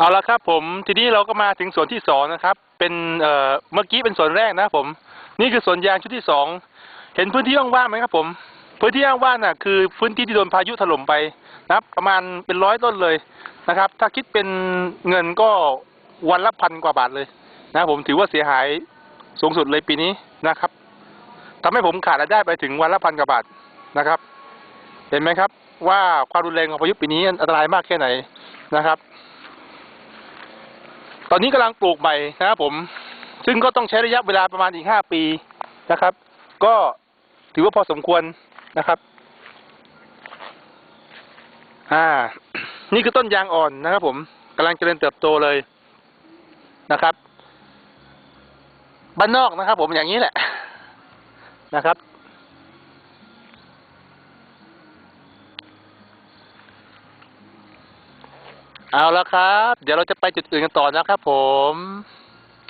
เอาละครับผมทีนี้เราก็มาถึงส่วนที่สองนะครับ เป็นเอ่อเมื่อกี้เป็นส่วนแรกนะผม นี่คือสวนยางชุดที่สองเห็นพื้นที่ว่างๆไหมครับผม พื้นที่ว่างๆน่ะคือพื้นที่ที่โดนพายุถล่มไปนะครับ ประมาณเป็นร้อยต้นเลยนะครับ ถ้าคิดเป็นเงินก็วันละพันกว่าบาทเลยนะผมถือว่าเสียหายสูงสุดเลยปีนี้นะครับทำให้ผมขาดรายได้ไปถึงวันละพันกว่าบาทนะครับ เห็นไหมครับ ว่าความรุนแรงของพายุปีนี้อันตรายมากแค่ไหนนะครับ ตอนนี้กำลังปลูกใหม่นะครับผม ซึ่งก็ต้องใช้ระยะเวลาประมาณอีกห้าปีนะครับ ก็ถือว่าพอสมควรนะครับ อ่า นี่คือต้นยางอ่อนนะครับ ผมกำลังเจริญเติบโตเลยนะครับ บ้านนอกนะครับ ผมอย่างนี้แหละนะครับ เอาละครับ เดี๋ยวเราจะไปจุดอื่นกันต่อนะครับผม